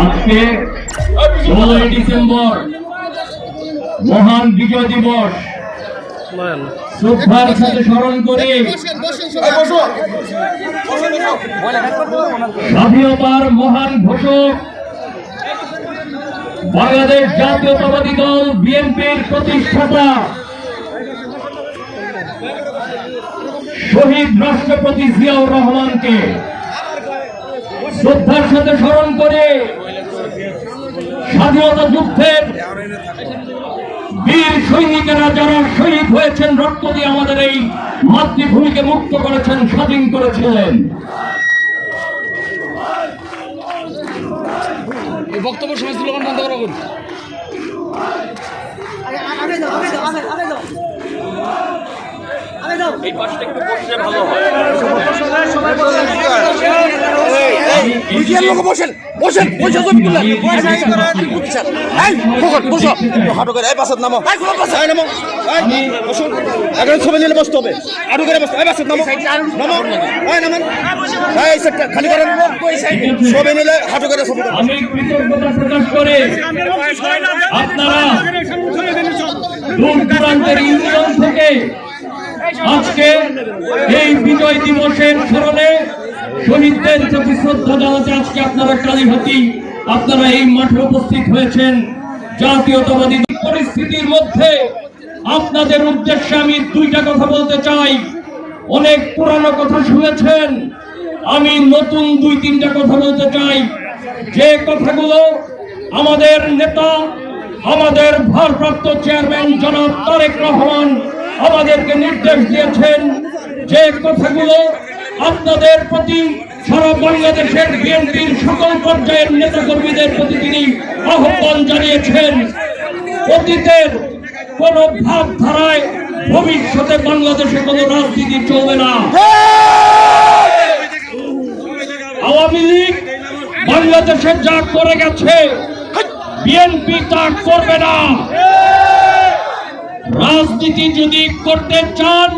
আজকে ষোলোই ডিসেম্বর মহান বিজয় দিবস। শ্রদ্ধার সাথে স্মরণ করে স্বাধীনতার মহান ঘোষক বাংলাদেশ জাতীয়তাবাদী দল বিএনপির প্রতিষ্ঠাতা শহীদ রাষ্ট্রপতি জিয়াউর রহমানকে শ্রদ্ধার সাথে স্মরণ করে স্বাধীনতা যুদ্ধের বীর সৈনিকেরা যারা শহীদ হয়েছেন রক্ত দিয়ে আমাদের এই মাতৃভূমিকে মুক্ত করেছেন স্বাধীন করেছিলেন বক্তব্য সময় স্লোগান বন্ধ করা করুন এই পাশটা একটু বসলে ভালো হয়। মিডিয়ার লোক বসেন বসেন বসে জমি করলেন এই খোকন বসো। হাঁটু করে এই বাসাত নামো। এই বাসা। নামো। বসুন। আগে ছবি নিলে বসতে হবে। হাঁটু করে বসতে এই বাসাত নামো। নামো। এই নামেন এই সেটটা খালি করেন। ছবি নিলে হাঁটু করে ছবি আমি কৃতজ্ঞতা প্রকাশ করে আপনারা দূর দূরান্তের ইউনিয়ন থেকে আজকে এই বিজয় দিবসের স্মরণে শহীদদের প্রতি শ্রদ্ধা জানাতে আজকে আপনারা কালীহাতি, আপনারা এই মাঠে উপস্থিত হয়েছেন। জাতীয়তাবাদী পরিস্থিতির মধ্যে আপনাদের উদ্দেশ্যে আমি দুইটা কথা বলতে চাই। অনেক পুরানো কথা শুনেছেন, আমি নতুন দুই তিনটা কথা বলতে চাই। যে কথাগুলো আমাদের নেতা, আমাদের ভারপ্রাপ্ত চেয়ারম্যান জনাব তারেক রহমান আমাদেরকে নির্দেশ দিয়েছেন যে কথাগুলো আপনাদের প্রতি সারা বাংলাদেশের বিএনপির সকল পর্যায়ের নেতাকর্মীদের প্রতি তিনি আহ্বান জানিয়েছেন। অতীতের কোন ভাবধারায় ভবিষ্যতে বাংলাদেশে কোনো রাজনীতি চলবে না। আওয়ামী লীগ বাংলাদেশে যা করে গেছে, বিএনপি তা করবে না। রাজনীতি যদি করতে চান,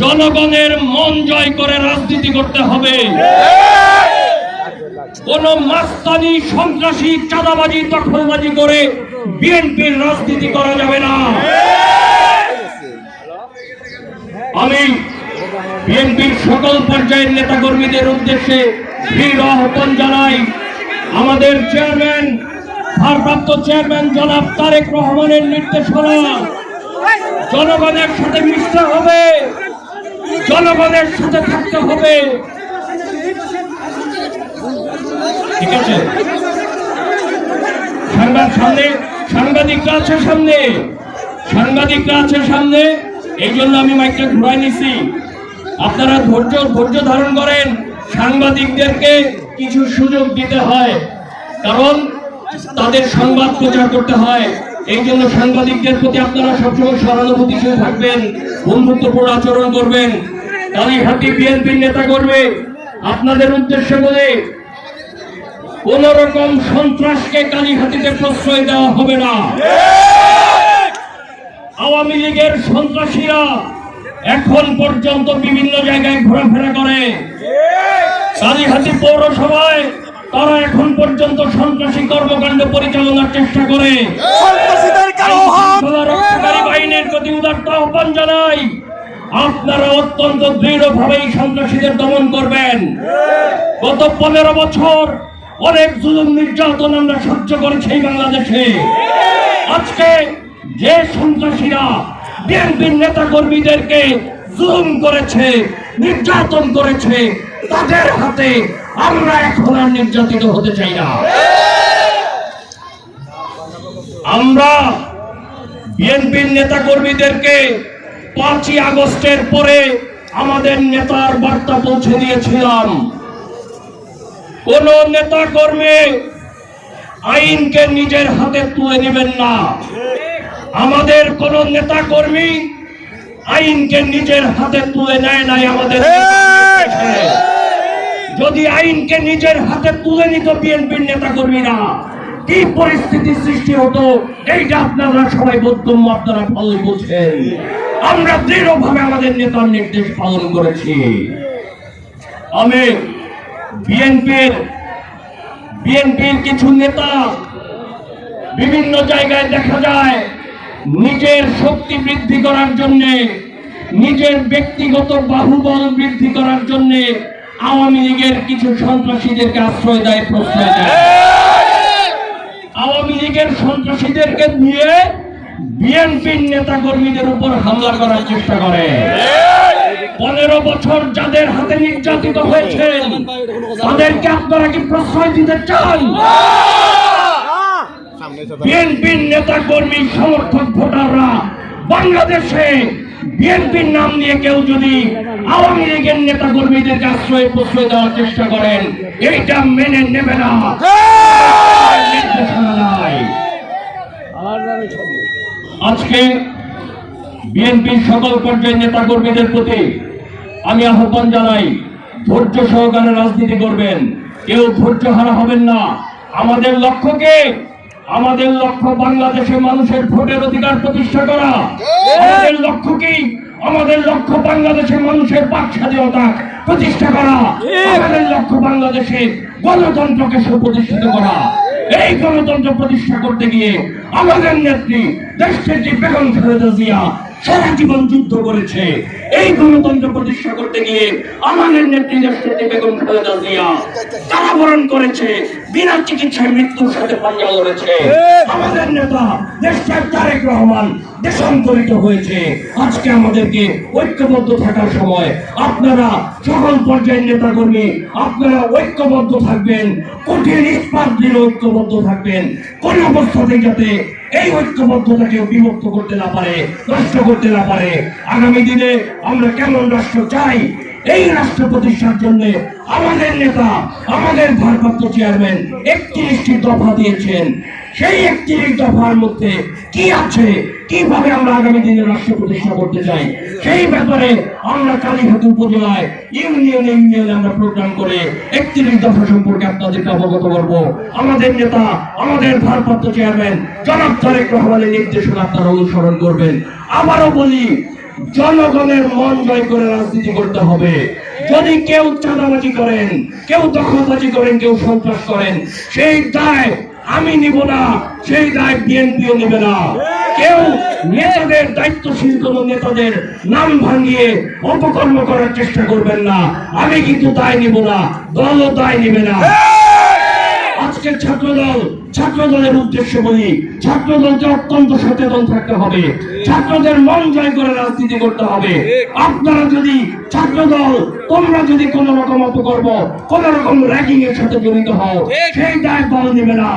জনগণের মন জয় করে রাজনীতি করতে হবে। কোন মাস্তানি, সন্ত্রাসী, চাঁদাবাজি দখলবাজি করে বিএনপির রাজনীতি করা যাবে না। আমি বিএনপির সকল পর্যায়ের নেতাকর্মীদের উদ্দেশ্যে দৃঢ় আহ্বান জানাই। আমাদের চেয়ারম্যান, ভারপ্রাপ্ত চেয়ারম্যান জনাব তারেক রহমানের নির্দেশনা। জনগণের সাথে মিশতে হবে। জনগণের সাথে থাকতে হবে। ঠিক আছে? সাংবাদ সামনে, সাংবাদিকরা আছে সামনে। সাংবাদিকরা আছে সামনে। এই জন্য আমি মাইকটা ঘুরাই নিছি। আপনারা ধৈর্য ধৈর্য ধারণ করেন। সাংবাদিকদেরকে কিছু সুযোগ দিতে হয়। কারণ তাদের সংবাদ প্রচার করতে হয়। এই জন্য সাংবাদিকদের প্রতি আপনারা সবসময় সহানুভূতিশীল থাকবেন, বন্ধুত্বপূর্ণ আচরণ করবেন। কালীহাতি বিএনপির নেতা করবে। আপনাদের উদ্দেশ্যে বলে কোন রকম সন্ত্রাসকে কালীহাতিতে প্রশ্রয় দেওয়া হবে না। আওয়ামী লীগের সন্ত্রাসীরা এখন পর্যন্ত বিভিন্ন জায়গায় ঘোরাফেরা করে। কালীহাতি পৌরসভায় তারা এখন পর্যন্ত সন্ত্রাসী কর্মকাণ্ড পরিচালনার চেষ্টা করে। উদার্ত আহ্বান জানাই, আপনারা অত্যন্ত সন্ত্রাসীদের দমন করবেন। গত পনেরো বছর অনেক জুলুম নির্যাতন আমরা সহ্য করেছি বাংলাদেশে। আজকে যে সন্ত্রাসীরা বিএনপির নেতা কর্মীদেরকে জুলুম করেছে, নির্যাতন করেছে, তাদের হাতে আমরা এখন আর নির্যাতিত হতে চাই না। আমরা বিএনপির নেতা কর্মীদেরকে পাঁচই আগস্টের পরে আমাদের নেতার বার্তা পৌঁছে দিয়েছিলাম। কোন নেতা কর্মী আইনকে নিজের হাতে তুলে নেবেন না। আমাদের কোন নেতা কর্মী আইনকে নিজের হাতে তুলে নেয় নাই আমাদের যদি আইনকে নিজের হাতে তুলে নিত বিএনপির নেতা কর্মীরা কি পরিস্থিতি সৃষ্টি হতো, এইটা আপনারা সবাই বোধগম্য আপনারা ভালো বুঝেন। আমরা দৃঢ়ভাবে আমাদের নেতার নির্দেশ পালন করেছি। আমি বিএনপির বিএনপির কিছু নেতা বিভিন্ন জায়গায় দেখা যায়, নিজের শক্তি বৃদ্ধি করার জন্য, নিজের ব্যক্তিগত বাহুবল বৃদ্ধি করার জন্য আওয়ামী লীগের কিছু সন্ত্রাসীদেরকে আশ্রয় দেয়, প্রশ্রয় দেয়। সন্ত্রাসীদেরকে নিয়ে বিএনপির নেতা কর্মীদের উপর হামলা করার চেষ্টা করে। পনেরো বছর যাদের হাতে নির্যাতিত হয়েছেন তাদেরকে আপনারা কি প্রশ্রয় দিতে চান? বিএনপির নেতা কর্মী সমর্থক ভোটাররা বাংলাদেশে বিএনপির নাম নিয়ে কেউ যদি আওয়ামী লীগের নেতা কর্মীদেরকে আশ্রয় প্রশ্রয় দেওয়ার চেষ্টা করেন এইটা মেনে নেবে না। নির্দেশনা। আজকে বিএনপির সকল পর্যায়ের নেতা কর্মীদের প্রতি আমি আহ্বান জানাই, ধৈর্য সহকারে রাজনীতি করবেন। কেউ ধৈর্য হারা হবেন না। আমাদের লক্ষ্যকে, আমাদের লক্ষ্য বাংলাদেশে মানুষের ভোটের অধিকার প্রতিষ্ঠা করা। আমাদের লক্ষ্য কি আমাদের লক্ষ্য বাংলাদেশের মানুষের বাক স্বাধীনতা প্রতিষ্ঠা করা। আমাদের লক্ষ্য বাংলাদেশে গণতন্ত্রকে সুপ্রতিষ্ঠিত করা। এই গণতন্ত্র প্রতিষ্ঠা করতে গিয়ে আমাদের নেত্রী দেশের যে বেগম খালেদা জিয়া সারা জীবন যুদ্ধ করেছে। এই গণতন্ত্র প্রতিষ্ঠা করতে গিয়ে আমাদের নেত্রী দেশের যে বেগম খালেদা জিয়া কারাবরণ করেছে বিনা চিকিৎসায় মৃত্যুর সাথে পাঞ্জা লড়েছে। আমাদের নেতা দেশের তারেক রহমান দেশান্তরিত হয়েছে। আজকে আমাদেরকে ঐক্যবদ্ধ থাকার সময় আপনারা সকল পর্যায়ের নেতা কর্মী আপনারা ঐক্যবদ্ধ থাকবেন, কঠিন ইস্পাত দিন ঐক্যবদ্ধ থাকবেন, কোন অবস্থাতেই যাতে এই ঐক্যবদ্ধতাকে বিভক্ত করতে না পারে, নষ্ট করতে না পারে। আগামী দিনে আমরা কেমন রাষ্ট্র চাই, এই রাষ্ট্র প্রতিষ্ঠার জন্য আমাদের নেতা, আমাদের ভারপ্রাপ্ত চেয়ারম্যান একত্রিশটি দফা দিয়েছেন। সেই একত্রিশ দফার মধ্যে কি আছে, কীভাবে আমরা আগামী দিনে রাষ্ট্র প্রতিষ্ঠা করতে চাই, সেই ব্যাপারে আমরা কালীঘাট উপজেলায় ইউনিয়নে ইউনিয়নে আমরা প্রোগ্রাম করে একত্রিশ দফা সম্পর্কে আপনাদেরকে অবগত করব। আমাদের নেতা, আমাদের ভারপ্রাপ্ত চেয়ারম্যান জনাব তারেক রহমানের নির্দেশনা আপনারা অনুসরণ করবেন। আবারও বলি, জনগণের মন জয় করে রাজনীতি করতে হবে। যদি কেউ চাঁদাবাজি করেন, কেউ দখলবাজি করেন, কেউ সন্ত্রাস করেন, সেই দায় আমি নিব না, সেই দায় বিএনপিও নেবে না। কেউ নেতাদের, দায়িত্বশীল কোন নেতাদের নাম ভাঙিয়ে অপকর্ম করার চেষ্টা করবেন না। আমি কিন্তু দায় নিব না, দলও দায় নেবে না। আজকের ছাত্রদল ছাত্রদলের উদ্দেশ্য বলি ছাত্রদলকে অত্যন্ত সচেতন থাকতে হবে ছাত্রদের মন জয় করে রাজনীতি করতে হবে। আপনারা যদি ছাত্রদল তোমরা যদি কোন রকম অপকর্ম কোন রকম র্যাগিং এর সাথে জড়িত হও সেই দায় দল নেবে না।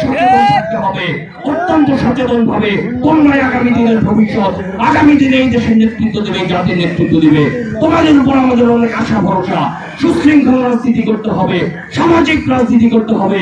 সচেতন থাকতে হবে অত্যন্ত সচেতন ভাবে তোমরাই আগামী দিনের ভবিষ্যৎ আগামী দিনে এই দেশের নেতৃত্ব দেবে জাতির নেতৃত্ব দিবে। তোমাদের উপর আমাদের অনেক আশা ভরসা। সুশৃঙ্খল রাজনীতি করতে হবে সামাজিক রাজনীতি করতে হবে।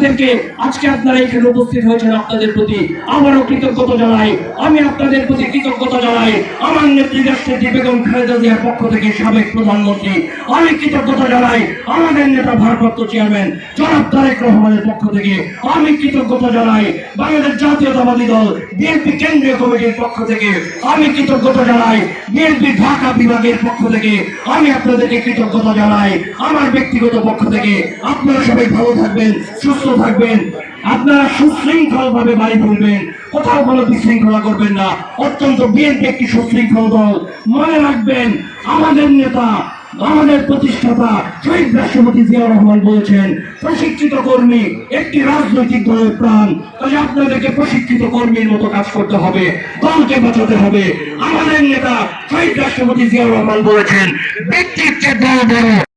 আপনাদেরকে আজকে আপনারা এখানে উপস্থিত হয়েছেন আপনাদের প্রতি আমারও কৃতজ্ঞতা জানাই। আমি আপনাদের প্রতি কৃতজ্ঞতা জানাই। আমার নেত্রী রাষ্ট্রপতি বেগম খালেদা জিয়ার পক্ষ থেকে সাবেক প্রধানমন্ত্রী, আমি কৃতজ্ঞতা জানাই আমাদের নেতা ভারপ্রাপ্ত চেয়ারম্যান জনাব তারেক রহমানের পক্ষ থেকে। আমি কৃতজ্ঞতা জানাই বাংলাদেশ জাতীয়তাবাদী দল বিএনপি কেন্দ্রীয় কমিটির পক্ষ থেকে। আমি কৃতজ্ঞতা জানাই বিএনপি ঢাকা বিভাগের পক্ষ থেকে। আমি আপনাদেরকে কৃতজ্ঞতা জানাই আমার ব্যক্তিগত পক্ষ থেকে। আপনারা সবাই ভালো থাকবেন, সুস্থ থাকবেন। আপনারা সুশৃঙ্খল ভাবে বাড়ি ফিরবেন। কোথাও কোনো বিশৃঙ্খলা করবেন না। অত্যন্ত বিএনপি একটি সুশৃঙ্খল দল। মনে রাখবেন, আমাদের নেতা, আমাদের প্রতিষ্ঠাতা শহীদ রাষ্ট্রপতি জিয়াউর রহমান বলেছেন, প্রশিক্ষিত কর্মী একটি রাজনৈতিক দলের প্রাণ। তাই আপনাদেরকে প্রশিক্ষিত কর্মীর মতো কাজ করতে হবে, দলকে বাঁচাতে হবে। আমাদের নেতা শহীদ রাষ্ট্রপতি জিয়াউর রহমান বলেছেন, ব্যক্তির চেয়ে দল বড়